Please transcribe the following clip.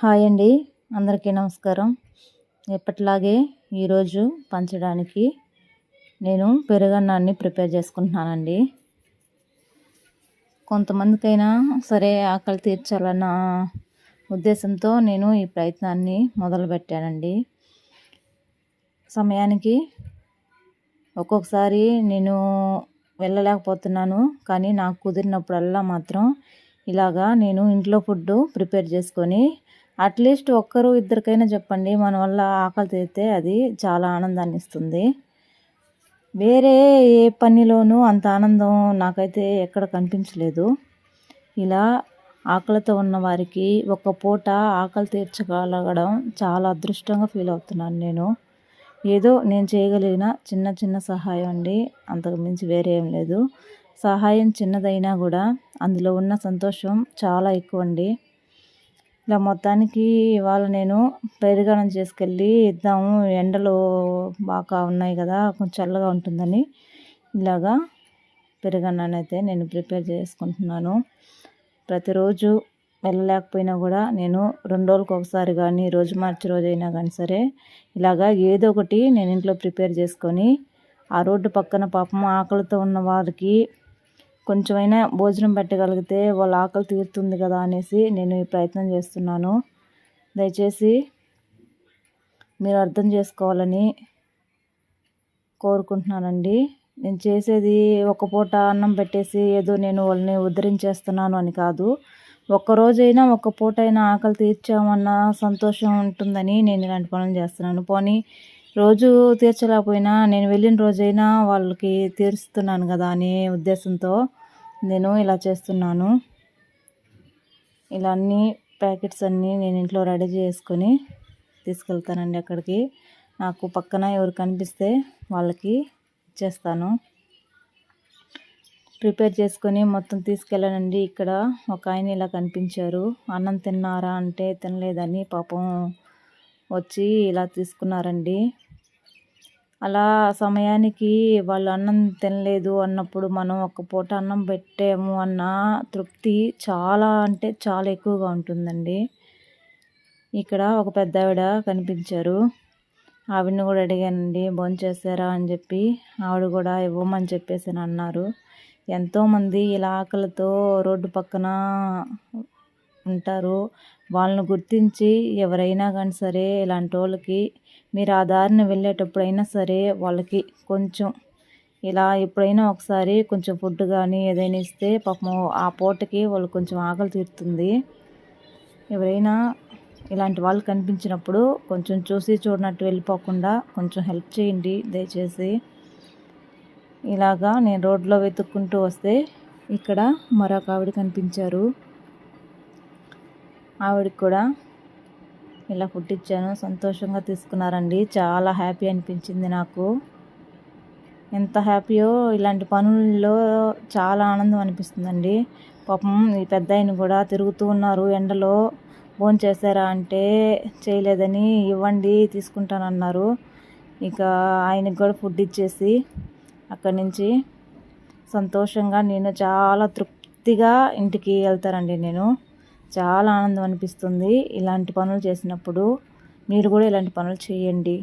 Hi అండి. అందరికీ నమస్కారం. ఎప్పటిలాగే ఈరోజు పంచడానికి నేను పెరుగన్నాన్ని ప్రిపేర్ చేసుకుంటున్నానండి. కొంతమందికైనా సరే ఆకలి తీర్చాలన్న ఉద్దేశంతో నేను ఈ ప్రయత్నాన్ని మొదలుపెట్టానండి. సమయానికి ఒక్కొక్కసారి నేను వెళ్ళలేకపోతున్నాను కానీ నాకు కుదిరినప్పుడల్లా మాత్రం ఇలాగా నేను ఇంట్లో ఫుడ్ ప్రిపేర్ చేసుకొని అట్లీస్ట్ ఒక్కరు ఇద్దరికైనా చెప్పండి. మన వల్ల ఆకలి తీరితే అది చాలా ఆనందాన్ని ఇస్తుంది. వేరే ఏ పనిలోనూ అంత ఆనందం నాకైతే ఎక్కడ కనిపించలేదు. ఇలా ఆకలితో ఉన్న వారికి ఒక పూట ఆకలి తీర్చగలగడం చాలా అదృష్టంగా ఫీల్ అవుతున్నాను నేను. ఏదో నేను చేయగలిగిన చిన్న చిన్న సహాయం అండి. అంతకు మించి వేరే ఏం లేదు. సహాయం చిన్నదైనా కూడా అందులో ఉన్న సంతోషం చాలా ఎక్కువ అండి ఇలా మొత్తానికి ఇవాళ నేను పెరుగన్నం చేసుకెళ్ళి ఇద్దాము. ఎండలు బాగా ఉన్నాయి కదా కొంచెం చల్లగా ఉంటుందని ఇలాగా పెరుగన్నాన్ని అయితే నేను ప్రిపేర్ చేసుకుంటున్నాను. ప్రతిరోజు వెళ్ళలేకపోయినా కూడా నేను రెండు రోజులకు ఒకసారి కానీ రోజు మార్చి రోజు అయినా కానీ సరే ఇలాగా ఏదో ఒకటి నేను ఇంట్లో ప్రిపేర్ చేసుకొని ఆ రోడ్డు పక్కన పాపం ఆకలితో ఉన్న వారికి కొంచెమైనా భోజనం పెట్టగలిగితే వాళ్ళ ఆకలి తీరుతుంది కదా అనేసి నేను ఈ ప్రయత్నం చేస్తున్నాను. దయచేసి మీరు అర్థం చేసుకోవాలని కోరుకుంటున్నానండి. నేను చేసేది ఒక పూట అన్నం పెట్టేసి ఏదో నేను వాళ్ళని ఉద్ధరించేస్తున్నాను అని కాదు. ఒక్కరోజైనా ఒక్క పూట అయినా ఆకలి తీర్చామన్న సంతోషం ఉంటుందని నేను ఇలాంటి పనులు చేస్తున్నాను. పోనీ రోజు తీర్చలేకపోయినా నేను వెళ్ళిన రోజైనా వాళ్ళకి తీరుస్తున్నాను కదా అనే ఉద్దేశంతో నేను ఇలా చేస్తున్నాను. ఇలా అన్ని ప్యాకెట్స్ అన్నీ నేను ఇంట్లో రెడీ చేసుకొని తీసుకెళ్తానండి అక్కడికి. నాకు పక్కన ఎవరు కనిపిస్తే వాళ్ళకి ఇచ్చేస్తాను. ప్రిపేర్ చేసుకొని మొత్తం తీసుకెళ్ళానండి. ఇక్కడ ఒక ఆయన ఇలా కనిపించారు. అన్నం తిన్నారా? అంటే తినలేదని పాపం వచ్చి ఇలా తీసుకున్నారండి. అలా సమయానికి వాళ్ళు అన్నం తినలేదు అన్నప్పుడు మనం ఒక పూట అన్నం పెట్టాము అన్న తృప్తి చాలా అంటే చాలా ఎక్కువగా ఉంటుందండి. ఇక్కడ ఒక పెద్ద ఆవిడ కనిపించారు. ఆవిడని కూడా అడిగానండి భోంచేసారా అని చెప్పి ఆవిడ కూడా ఇవ్వమని చెప్పేసి అన్నారు. ఎంతోమంది ఇలా ఆకలితో రోడ్డు పక్కన ఉంటారు వాళ్ళని గుర్తించి ఎవరైనా కానీ సరే ఇలాంటి వాళ్ళకి మీరు ఆ దారిని వెళ్ళేటప్పుడైనా సరే వాళ్ళకి కొంచెం ఇలా ఎప్పుడైనా ఒకసారి కొంచెం ఫుడ్ కానీ ఏదైనా ఇస్తే పాపం ఆ పూటకి వాళ్ళు కొంచెం ఆకలి తీరుతుంది. ఎవరైనా ఇలాంటి వాళ్ళు కనిపించినప్పుడు కొంచెం చూసి చూడనట్టు వెళ్ళిపోకుండా కొంచెం హెల్ప్ చేయండి దయచేసి. ఇలాగా నేను రోడ్లో వెతుక్కుంటూ వస్తే ఇక్కడ మరొక ఆవిడ కనిపించారు. ఆవిడకి కూడా ఇలా ఫుడ్ ఇచ్చాను. సంతోషంగా తీసుకున్నారండి. చాలా హ్యాపీ అనిపించింది నాకు. ఎంత హ్యాపీయో ఇలాంటి పనుల్లో చాలా ఆనందం అనిపిస్తుందండి. పాపం ఈ పెద్ద ఆయన కూడా తిరుగుతూ ఉన్నారు. ఎండలో ఫోన్ చేశారా అంటే చేయలేదని ఇవ్వండి తీసుకుంటానన్నారు. ఇక ఆయనకు కూడా ఫుడ్ ఇచ్చేసి అక్కడి నుంచి సంతోషంగా నేను చాలా తృప్తిగా ఇంటికి వెళ్తానండి నేను. చాలా ఆనందం అనిపిస్తుంది ఇలాంటి పనులు చేసినప్పుడు. మీరు కూడా ఇలాంటి పనులు చేయండి.